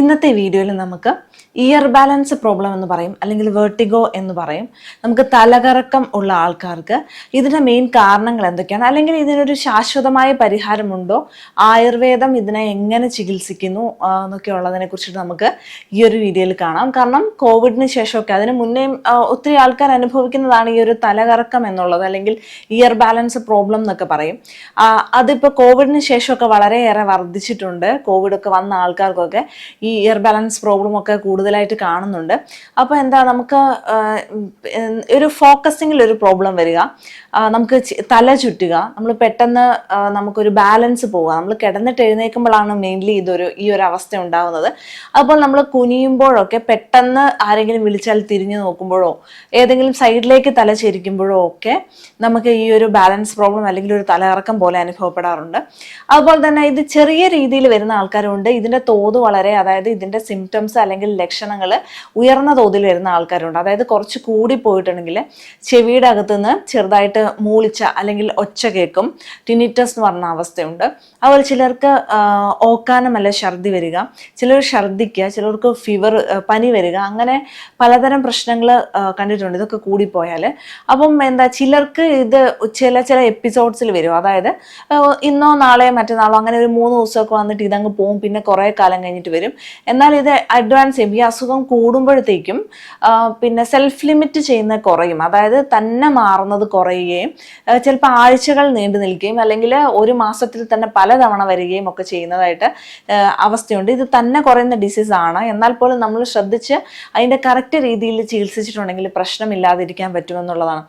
ഇന്നത്തെ വീഡിയോയിൽ നമുക്ക് ഇയർ ബാലൻസ് പ്രോബ്ലം എന്ന് പറയും അല്ലെങ്കിൽ വേർട്ടിഗോ എന്ന് പറയും. നമുക്ക് തലകറക്കം ഉള്ള ആൾക്കാർക്ക് ഇതിന്റെ മെയിൻ കാരണങ്ങൾ എന്തൊക്കെയാണ്? അല്ലെങ്കിൽ ഇതിനൊരു ശാശ്വതമായ പരിഹാരമുണ്ടോ? ആയുർവേദം ഇതിനെ എങ്ങനെ ചികിത്സിക്കുന്നു എന്നൊക്കെ ഉള്ളതിനെ കുറിച്ചിട്ട് നമുക്ക് ഈ ഒരു വീഡിയോയിൽ കാണാം. കാരണം കോവിഡിന് ശേഷമൊക്കെ അതിന് മുന്നേ ഒത്തിരി ആൾക്കാർ അനുഭവിക്കുന്നതാണ് ഈ ഒരു തലകറക്കം എന്നുള്ളത് അല്ലെങ്കിൽ ഇയർ ബാലൻസ് പ്രോബ്ലം എന്നൊക്കെ പറയും. അതിപ്പോൾ കോവിഡിന് ശേഷമൊക്കെ വളരെയേറെ വർദ്ധിച്ചിട്ടുണ്ട്. കോവിഡൊക്കെ വന്ന ആൾക്കാർക്കൊക്കെ ഈ ഇയർ ബാലൻസ് പ്രോബ്ലം ഒക്കെ കൂടുതലായിട്ട് കാണുന്നുണ്ട്. അപ്പോൾ എന്താ നമുക്ക് ഒരു ഫോക്കസിങ്ങിൽ ഒരു പ്രോബ്ലം വരിക. നമുക്ക് തല ചുറ്റുക. നമ്മൾ പെട്ടെന്ന് നമുക്കൊരു ബാലൻസ് പോവുക. നമ്മൾ കിടന്നിട്ട് എഴുന്നേൽക്കുമ്പോഴാണ് മെയിൻലി ഇതൊരു ഈ ഒരു അവസ്ഥ ഉണ്ടാകുന്നത് അതുപോലെ നമ്മൾ കുനിയുമ്പോഴൊക്കെ പെട്ടെന്ന് ആരെങ്കിലും വിളിച്ചാൽ തിരിഞ്ഞു നോക്കുമ്പോഴോ ഏതെങ്കിലും സൈഡിലേക്ക് തല ചെരിക്കുമ്പോഴോ ഒക്കെ നമുക്ക് ഈ ഒരു ബാലൻസ് പ്രോബ്ലം അല്ലെങ്കിൽ ഒരു തലകറക്കം പോലെ അനുഭവപ്പെടാറുണ്ട്. അതുപോലെ തന്നെ ഇത് ചെറിയ രീതിയിൽ വരുന്ന ആൾക്കാരുണ്ട്. ഇതിന്റെ തോത് വളരെ അതായത് ഇതിന്റെ സിംറ്റംസ് അല്ലെങ്കിൽ ലക്ഷണങ്ങൾ ഉയർന്ന തോതിൽ വരുന്ന ആൾക്കാരുണ്ട്. അതായത് കുറച്ച് കൂടി പോയിട്ടുണ്ടെങ്കിൽ ചെവിയുടെ അകത്തുനിന്ന് ചെറുതായിട്ട് മൂളിച്ച അല്ലെങ്കിൽ ഒച്ച കേൾക്കും ടിനിറ്റസ് എന്ന് പറഞ്ഞ അവസ്ഥയുണ്ട്. അതുപോലെ ചിലർക്ക് ഓക്കാനമല്ല ഛർദി വരിക. ചിലർ ഛർദിക്കുക ചിലർക്ക് ഫീവർ പനി വരിക. അങ്ങനെ പലതരം പ്രശ്നങ്ങൾ കണ്ടിട്ടുണ്ട്. ഇതൊക്കെ കൂടിപ്പോയാൽ അപ്പം എന്താ ചിലർക്ക് ഇത് ചില ചില എപ്പിസോഡ്സിൽ വരും. അതായത് ഇന്നോ നാളെയോ മറ്റന്നാളോ അങ്ങനെ ഒരു മൂന്ന് ദിവസമൊക്കെ വന്നിട്ട് ഇതങ്ങ് പോകും പിന്നെ കുറേ കാലം കഴിഞ്ഞിട്ട് വരും. എന്നാൽ ഇത് അഡ്വാൻസ് ചെയ്യും. ഈ അസുഖം കൂടുമ്പോഴത്തേക്കും പിന്നെ സെൽഫ് ലിമിറ്റ് ചെയ്യുന്ന കുറയും. അതായത് തന്നെ മാറുന്നത് കുറയുകയും ചിലപ്പോൾ ആഴ്ചകൾ നീണ്ടു നിൽക്കുകയും അല്ലെങ്കിൽ ഒരു മാസത്തിൽ തന്നെ പലതവണ വരികയും ഒക്കെ ചെയ്യുന്നതായിട്ട് അവസ്ഥയുണ്ട്. ഇത് തന്നെ കുറയുന്ന ഡിസീസ് ആണ്. എന്നാൽ പോലും നമ്മൾ ശ്രദ്ധിച്ച് അതിന്റെ കറക്റ്റ് രീതിയിൽ ചികിത്സിച്ചിട്ടുണ്ടെങ്കിൽ പ്രശ്നമില്ലാതിരിക്കാൻ പറ്റുമെന്നുള്ളതാണ്.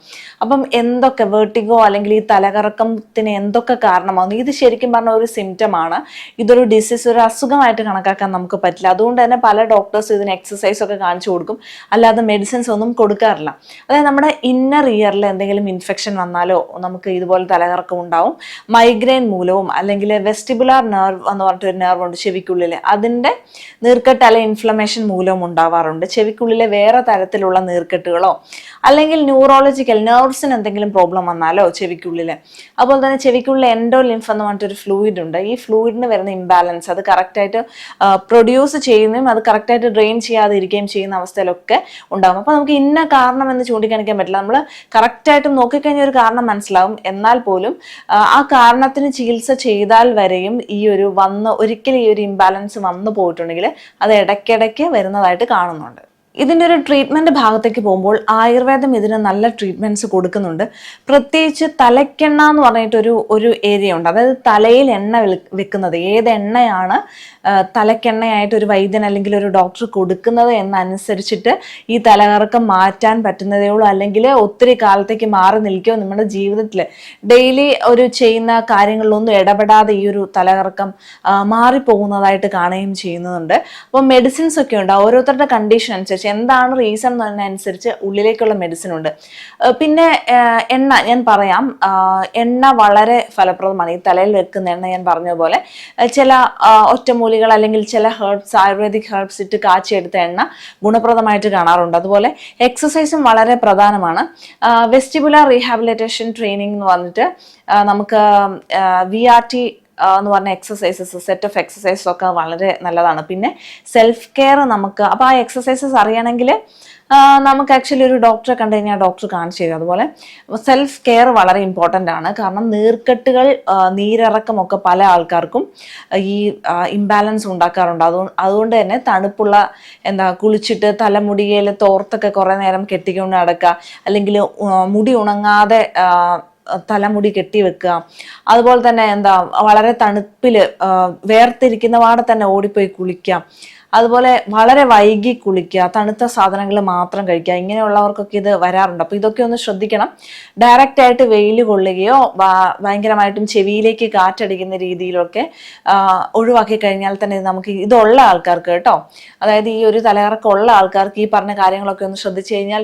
അപ്പം എന്തൊക്കെ വേർട്ടിഗോ അല്ലെങ്കിൽ ഈ തലകറക്കത്തിന് എന്തൊക്കെ കാരണമാകുന്നു? ഇത് ശരിക്കും പറഞ്ഞ ഒരു സിംറ്റം ആണ്. ഇതൊരു ഡിസീസ് ഒരു അസുഖമായിട്ട് കണക്കാക്കാൻ നമുക്ക് പറ്റില്ല. അതുകൊണ്ട് തന്നെ പല ഡോക്ടേഴ്സ് ഇതിന് എക്സസൈസ് ഒക്കെ കാണിച്ചു കൊടുക്കും. അല്ലാതെ മെഡിസിൻസ് ഒന്നും കൊടുക്കാറില്ല. അതായത് നമ്മുടെ ഇന്നർ ഇയറിൽ എന്തെങ്കിലും ഇൻഫെക്ഷൻ വന്നാലോ നമുക്ക് ഇതുപോലെ തലകറക്കം ഉണ്ടാവും. മൈഗ്രെയിൻ മൂലവും അല്ലെങ്കിൽ വെസ്റ്റിബുലാർ നെർവ് എന്ന് പറഞ്ഞിട്ട് ഒരു നെർവ് ഉണ്ട് ചെവിക്കുള്ളിൽ അതിന്റെ നീർക്കെട്ടല ഇൻഫ്ലമേഷൻ മൂലവും ഉണ്ടാവാറുണ്ട്. ചെവിക്കുള്ളിലെ വേറെ തരത്തിലുള്ള നീർക്കെട്ടുകളോ അല്ലെങ്കിൽ ന്യൂറോളജിക്കൽ നെർവ്സിന് എന്തെങ്കിലും പ്രോബ്ലം വന്നാലോ ചെവിക്കുള്ളിൽ അതുപോലെ തന്നെ ചെവിക്കുള്ളിൽ എൻഡോ ലിംഫ് എന്ന് പറഞ്ഞിട്ടൊരു ഫ്ലൂയിഡ് ഉണ്ട്. ഈ ഫ്ലൂയിഡിന് വരുന്ന ഇംബാലൻസ് അത് കറക്റ്റായിട്ട് പ്രൊഡ്യൂസ് ചെയ്യുന്നതും അത് കറക്റ്റായിട്ട് ഡ്രെയിൻ ചെയ്യാതെ ഇരിക്കുകയും ചെയ്യുന്ന അവസ്ഥയിലൊക്കെ ഉണ്ടാകും. അപ്പോൾ നമുക്ക് ഇന്ന കാരണം എന്ന് ചൂണ്ടിക്കാണിക്കാൻ പറ്റില്ല. നമ്മൾ കറക്റ്റായിട്ടും നോക്കിക്കഴിഞ്ഞാൽ ഒരു കാരണം മനസ്സിലാവും. എന്നാൽ പോലും ആ, കാരണത്തിന് ചികിത്സ ചെയ്താൽ വരെയും ഈ ഒരു വന്ന് ഒരിക്കലും ഈ ഒരു ഇംബാലൻസ് വന്നു പോയിട്ടുണ്ടെങ്കിൽ അത് ഇടയ്ക്കിടയ്ക്ക് വരുന്നതായിട്ട് കാണുന്നുണ്ട്. ഇതിന്റെ ഒരു ട്രീറ്റ്മെന്റ് ഭാഗത്തേക്ക് പോകുമ്പോൾ ആയുർവേദം ഇതിന് നല്ല ട്രീറ്റ്മെന്റ്സ് കൊടുക്കുന്നുണ്ട്. പ്രത്യേകിച്ച് തലക്കെണ്ണ എന്ന് പറഞ്ഞിട്ടൊരു ഒരു ഏരിയ ഉണ്ട്. അതായത് തലയിൽ എണ്ണ വെക്കുന്നത്. ഏത് എണ്ണയാണ് തലയ്ക്കെണ്ണയായിട്ട് ഒരു വൈദ്യൻ അല്ലെങ്കിൽ ഒരു ഡോക്ടർ കൊടുക്കുന്നത് എന്നനുസരിച്ചിട്ട് ഈ തലകറക്കം മാറ്റാൻ പറ്റുന്നതേ ഉള്ളൂ. അല്ലെങ്കിൽ ഒത്തിരി കാലത്തേക്ക് മാറി നിൽക്കുകയോ നമ്മുടെ ജീവിതത്തിൽ ഡെയിലി ഒരു ചെയ്യുന്ന കാര്യങ്ങളിലൊന്നും ഇടപെടാതെ ഈ ഒരു തലകറക്കം മാറിപ്പോകുന്നതായിട്ട് കാണുകയും ചെയ്യുന്നുണ്ട്. അപ്പോൾ മെഡിസിൻസ് ഒക്കെ ഉണ്ട്. ഓരോരുത്തരുടെ കണ്ടീഷൻ അനുസരിച്ച് എന്താണ് റീസൺ എന്നതിനനുസരിച്ച് ഉള്ളിലേക്കുള്ള മെഡിസിൻ ഉണ്ട്. പിന്നെ എണ്ണ ഞാൻ പറയാം. എണ്ണ വളരെ ഫലപ്രദമാണ്. ഈ തലയിൽ വെക്കുന്ന എണ്ണ ഞാൻ പറഞ്ഞതുപോലെ. പോലെ ചില ഒറ്റമൂലികൾ അല്ലെങ്കിൽ ചില ഹെർബ്സ് ആയുർവേദിക് ഹെർബ്സ് ഇട്ട് കാച്ചിയെടുത്ത എണ്ണ ഗുണപ്രദമായിട്ട് കാണാറുണ്ട്. അതുപോലെ എക്സസൈസും വളരെ പ്രധാനമാണ്. വെസ്റ്റിബുലാർ റീഹാബിലിറ്റേഷൻ ട്രെയിനിങ് എന്ന് പറഞ്ഞിട്ട് നമുക്ക് വി ആർ ടി എന്ന് പറഞ്ഞ എക്സസൈസസ് സെറ്റ് ഓഫ് എക്സസൈസസ് ഒക്കെ വളരെ നല്ലതാണ്. പിന്നെ സെൽഫ് കെയർ നമുക്ക് അപ്പോൾ ആ എക്സസൈസസ് അറിയണമെങ്കിൽ നമുക്ക് ആക്ച്വലി ഒരു ഡോക്ടറെ കണ്ടു കഴിഞ്ഞാൽ ഡോക്ടർ കാണിച്ചു തരും. അതുപോലെ സെൽഫ് കെയർ വളരെ ഇമ്പോർട്ടന്റ് ആണ്. കാരണം നീർക്കെട്ടുകൾ നീരിറക്കമൊക്കെ പല ആൾക്കാർക്കും ഈ ഇംബാലൻസ് ഉണ്ടാക്കാറുണ്ട്. അതുകൊണ്ട് അതുകൊണ്ട് തന്നെ തണുപ്പുള്ള എന്താ കുളിച്ചിട്ട് തലമുടിയിൽ തോർത്തൊക്കെ കുറേ നേരം കെട്ടിക്കൊണ്ട് നടക്കുക. അല്ലെങ്കിൽ മുടി ഉണങ്ങാതെ തലമുടി കെട്ടി വെക്കുക. അതുപോലെ തന്നെ എന്താ വളരെ തണുപ്പിൽ വേർത്തിരിക്കുന്ന പാടെ തന്നെ ഓടിപ്പോയി കുളിക്കുക. അതുപോലെ വളരെ വൈകി കുളിക്കുക തണുത്ത സാധനങ്ങൾ മാത്രം കഴിക്കുക ഇങ്ങനെയുള്ളവർക്കൊക്കെ ഇത് വരാറുണ്ട്. അപ്പോൾ ഇതൊക്കെ ഒന്ന് ശ്രദ്ധിക്കണം. ഡയറക്റ്റ് ആയിട്ട് വെയിൽ കൊള്ളുകയോ ഭയങ്കരമായിട്ടും ചെവിയിലേക്ക് കാറ്റടിക്കുന്ന രീതിയിലൊക്കെ ഒഴിവാക്കി കഴിഞ്ഞാൽ തന്നെ നമുക്ക് ഇതുള്ള ആൾക്കാർക്ക് കേട്ടോ അതായത് ഈ ഒരു തലകറക്കം ഉള്ള ആൾക്കാർക്ക് ഈ പറഞ്ഞ കാര്യങ്ങളൊക്കെ ഒന്ന് ശ്രദ്ധിച്ചു കഴിഞ്ഞാൽ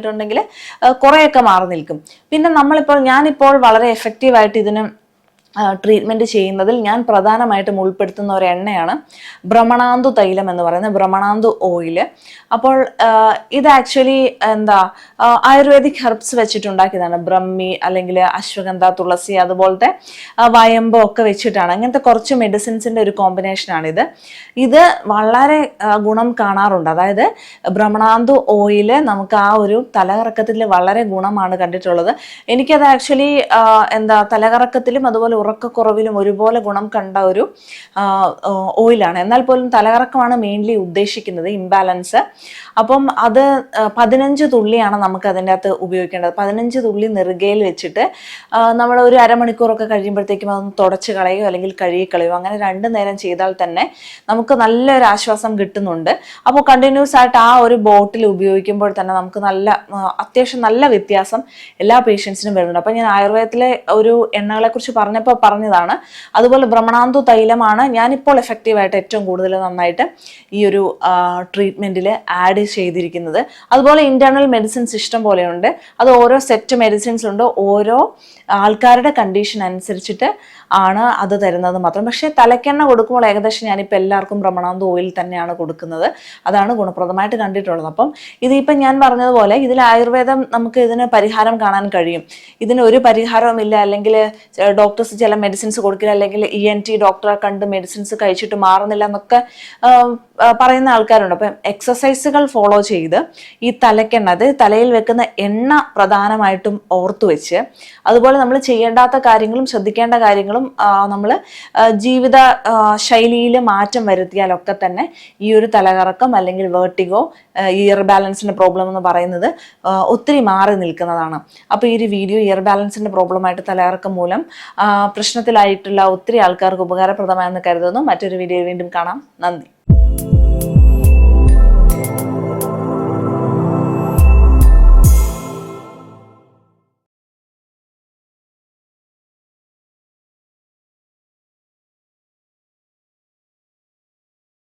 കുറേയൊക്കെ മാറി നിൽക്കും. പിന്നെ നമ്മളിപ്പോൾ ഞാനിപ്പോൾ വളരെ എഫക്റ്റീവായിട്ട് ഇതിന് ട്രീറ്റ്മെന്റ് ചെയ്യുന്നതിൽ ഞാൻ പ്രധാനമായിട്ടും ഉൾപ്പെടുത്തുന്ന ഒരു എണ്ണയാണ് ഭ്രമണാന്തു തൈലം എന്ന് പറയുന്നത് ഭ്രമണാന്തു ഓയിൽ അപ്പോൾ ഇത് ആക്ച്വലി എന്താ ആയുർവേദിക് ഹെർബ്സ് വെച്ചിട്ടുണ്ടാക്കിയതാണ്. ബ്രഹ്മി അല്ലെങ്കിൽ അശ്വഗന്ധ തുളസി അതുപോലത്തെ വയമ്പോ ഒക്കെ വെച്ചിട്ടാണ്. അങ്ങനത്തെ കുറച്ച് മെഡിസിൻസിന്റെ ഒരു കോമ്പിനേഷനാണിത് ഇത്. വളരെ ഗുണം കാണാറുണ്ട്. അതായത് ഭ്രമണാന്തു ഓയിൽ നമുക്ക് ആ ഒരു തലകറക്കത്തിൽ വളരെ ഗുണമാണ് കണ്ടിട്ടുള്ളത്. എനിക്കത് ആക്ച്വലി എന്താ തലകറക്കത്തിലും അതുപോലെ ഉറക്കക്കുറവിലും ഒരുപോലെ ഗുണം കണ്ട ഒരു ഓയിലാണ്. എന്നാൽ പോലും തലകറക്കമാണ് മെയിൻലി ഉദ്ദേശിക്കുന്നത് ഇംബാലൻസ് അപ്പം അത് പതിനഞ്ച് തുള്ളിയാണ് നമുക്ക് അതിന്റെ അകത്ത് ഉപയോഗിക്കേണ്ടത്. പതിനഞ്ച് തുള്ളി നെറുകയിൽ വെച്ചിട്ട് നമ്മൾ ഒരു അരമണിക്കൂറൊക്കെ കഴിയുമ്പോഴത്തേക്കും അതൊന്ന് തുടച്ച് കളയോ അല്ലെങ്കിൽ കഴുകി കളയോ അങ്ങനെ രണ്ട് നേരം ചെയ്താൽ തന്നെ നമുക്ക് നല്ലൊരു ആശ്വാസം കിട്ടുന്നുണ്ട്. അപ്പോൾ കണ്ടിന്യൂസ് ആയിട്ട് ആ ഒരു ബോട്ടിൽ ഉപയോഗിക്കുമ്പോൾ തന്നെ നമുക്ക് നല്ല അത്യാവശ്യം നല്ല വ്യത്യാസം എല്ലാ പേഷ്യൻസിനും വരുന്നുണ്ട്. അപ്പം ഞാൻ ആയുർവേദത്തിലെ ഒരു എണ്ണകളെ കുറിച്ച് പറഞ്ഞപ്പോൾ പറഞ്ഞതാണ്. അതുപോലെ ഭ്രമണാന്തു തൈലമാണ് ഞാനിപ്പോൾ എഫക്റ്റീവായിട്ട് ഏറ്റവും കൂടുതൽ നന്നായിട്ട് ഈ ഒരു ട്രീറ്റ്മെന്റിൽ ആഡ് ചെയ്തിരിക്കുന്നത്. അതുപോലെ ഇന്റേർണൽ മെഡിസിൻസ് ഇഷ്ടം പോലെയുണ്ട്. അത് ഓരോ സെറ്റ് മെഡിസിൻസ് ഉണ്ട്. ഓരോ ആൾക്കാരുടെ കണ്ടീഷൻ അനുസരിച്ചിട്ട് ആണ് അത് തരുന്നത് മാത്രം. പക്ഷേ തലക്കെണ്ണ കൊടുക്കുമ്പോൾ ഏകദേശം ഞാനിപ്പോൾ എല്ലാവർക്കും ഭ്രമണാന്ത ഓയിൽ തന്നെയാണ് കൊടുക്കുന്നത്. അതാണ് ഗുണപ്രദമായിട്ട് കണ്ടിട്ടുള്ളത്. അപ്പം ഇതിപ്പം ഞാൻ പറഞ്ഞതുപോലെ ഇതിൽ ആയുർവേദം നമുക്ക് ഇതിന് പരിഹാരം കാണാൻ കഴിയും. ഇതിന് ഒരു പരിഹാരവും ഇല്ല അല്ലെങ്കിൽ ഡോക്ടേഴ്സ് ചില മെഡിസിൻസ് കൊടുക്കില്ല അല്ലെങ്കിൽ ഇ എൻ ടി ഡോക്ടറെ കണ്ട് മെഡിസിൻസ് കഴിച്ചിട്ട് മാറുന്നില്ല എന്നൊക്കെ പറയുന്ന ആൾക്കാരുണ്ട്. അപ്പം എക്സസൈസുകൾ ഫോളോ ചെയ്ത് ഈ തലക്കെണ്ണ അത് തലയിൽ വെക്കുന്ന എണ്ണ പ്രധാനമായിട്ടും ഓർത്തു വെച്ച് അതുപോലെ നമ്മൾ ചെയ്യേണ്ടാത്ത കാര്യങ്ങളും ശ്രദ്ധിക്കേണ്ട കാര്യങ്ങളും നമ്മൾ ജീവിത ശൈലിയിൽ മാറ്റം വരുത്തിയാലൊക്കെ തന്നെ ഈ ഒരു തലകറക്കം അല്ലെങ്കിൽ വേർട്ടിഗോ ഇയർ ബാലൻസിന്റെ പ്രോബ്ലം എന്ന് പറയുന്നത് ഒത്തിരി മാറി നിൽക്കുന്നതാണ്. അപ്പോൾ ഈ ഒരു വീഡിയോ ഇയർ ബാലൻസിന്റെ പ്രോബ്ലമായിട്ട് തലകറക്കം മൂലം പ്രശ്നത്തിലായിട്ടുള്ള ഒത്തിരി ആൾക്കാർക്ക് ഉപകാരപ്രദമായെന്ന് കരുതുന്നു. മറ്റൊരു വീഡിയോ വീണ്ടും കാണാം. നന്ദി.